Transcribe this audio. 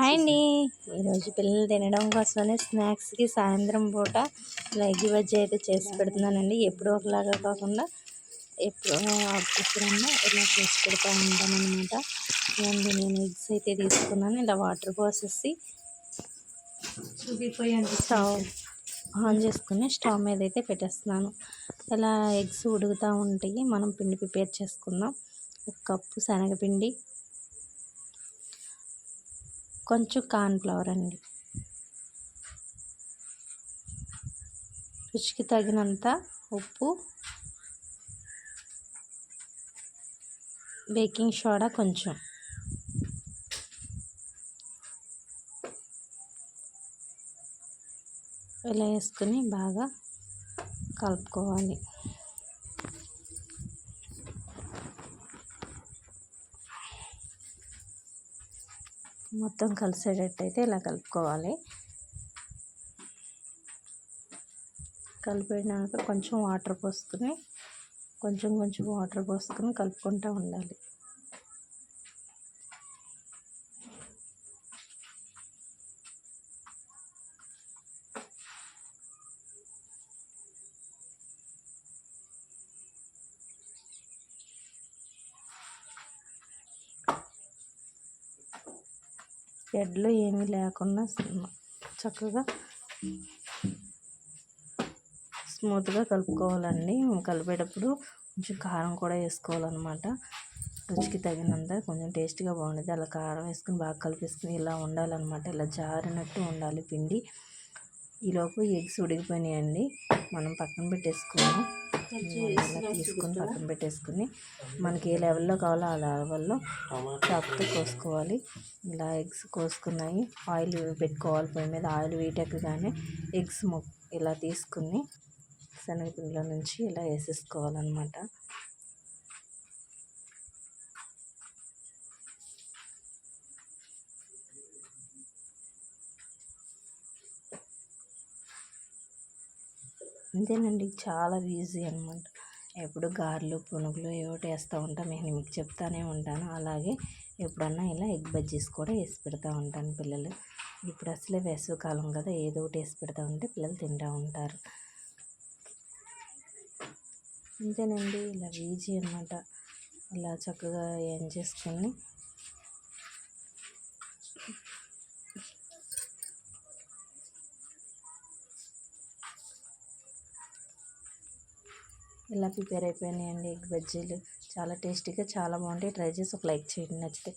Hi అండి. ఈరోజు పిల్లలు తినడం కోసమని స్నాక్స్కి సాయంత్రం పూట ఇలా బజ్జీ అయితే చేసి పెడుతున్నానండి. ఎప్పుడూ ఒకలాగా కాకుండా ఎప్పుడు ఎప్పుడన్నా ఇలా చేసి పెడతా ఉంటానన్నమాట. ఏంటి నేను ఎగ్స్ అయితే తీసుకున్నాను. ఇలా వాటర్ పోసేసి స్టవ్ ఆన్ చేసుకుని స్టవ్ మీద అయితే పెట్టేస్తున్నాను. ఇలా ఎగ్స్ ఉడుకుతూ ఉంటాయి. మనం పిండి ప్రిపేర్ చేసుకుందాం. ఒక కప్పు శనగపిండి కొంచెం కార్న్ఫ్లవర్ అండి. రుచికి తగినంత ఉప్పు బేకింగ్ సోడా కొంచెం. ఇలా వేసుకుని బాగా కలుపుకోవాలి. మొత్తం కలిసేటట్టు అయితే ఇలా కలుపుకోవాలి. కలిపినాక కొంచెం వాటర్ పోసుకుని కొంచెం కొంచెం వాటర్ పోసుకొని కలుపుకుంటూ ఉండాలి. ఎడ్లు ఏమీ లేకుండా చక్కగా స్మూత్గా కలుపుకోవాలండి. కలిపేటప్పుడు కొంచెం కారం కూడా వేసుకోవాలన్నమాట. రుచికి తగినంత కొంచెం టేస్ట్గా బాగుండేది. అలా కారం వేసుకుని బాగా కలిపేసుకుని ఇలా ఉండాలన్నమాట. ఇలా జారినట్టు ఉండాలి పిండి. ఈలోపు ఎగ్స్ ఉడికిపోయినాయండి. మనం పక్కన పెట్టేసుకున్నాం ఇలా తీసుకొని పక్కన పెట్టేసుకుని మనకి ఏ లెవెల్లో కావాలో ఆ లెవెల్లో చాకుతో కోసుకోవాలి. ఇలా ఎగ్స్ కోసుకున్నాయి. ఆయిల్ పెట్టుకోవాలి పొయ్యి మీద. ఆయిల్ వేటెక్కగానే ఎగ్స్ ఇలా తీసుకుని శనగపిండిలో నుంచి ఇలా వేసేసుకోవాలన్నమాట. అంతేనండి. చాలా ఈజీ అనమాట ఎప్పుడు గారెలు పునుగులు ఏవోటి వేస్తూ ఉంటాను నేను మీకు చెప్తానే ఉంటాను. అలాగే ఎప్పుడన్నా ఇలా ఎగ్ బజ్జీస్ కూడా వేసి పెడతా ఉంటాను పిల్లలు. ఇప్పుడు అసలే వేసవికాలం కదా. ఏదో ఒకటి వేసి పెడతా ఉంటే పిల్లలు తింటూ ఉంటారు. అంతేనండి. ఇలా ఈజీ అనమాట ఇలా చక్కగా ఏం చేసుకొని ఇలా ప్రిపేర్ అయిపోయినాయండి ఎగ్ బజ్జీలు? చాలా టేస్టీగా చాలా బాగుంటాయి. ట్రై చేసి ఒక లైక్ చేయండి. నచ్చితే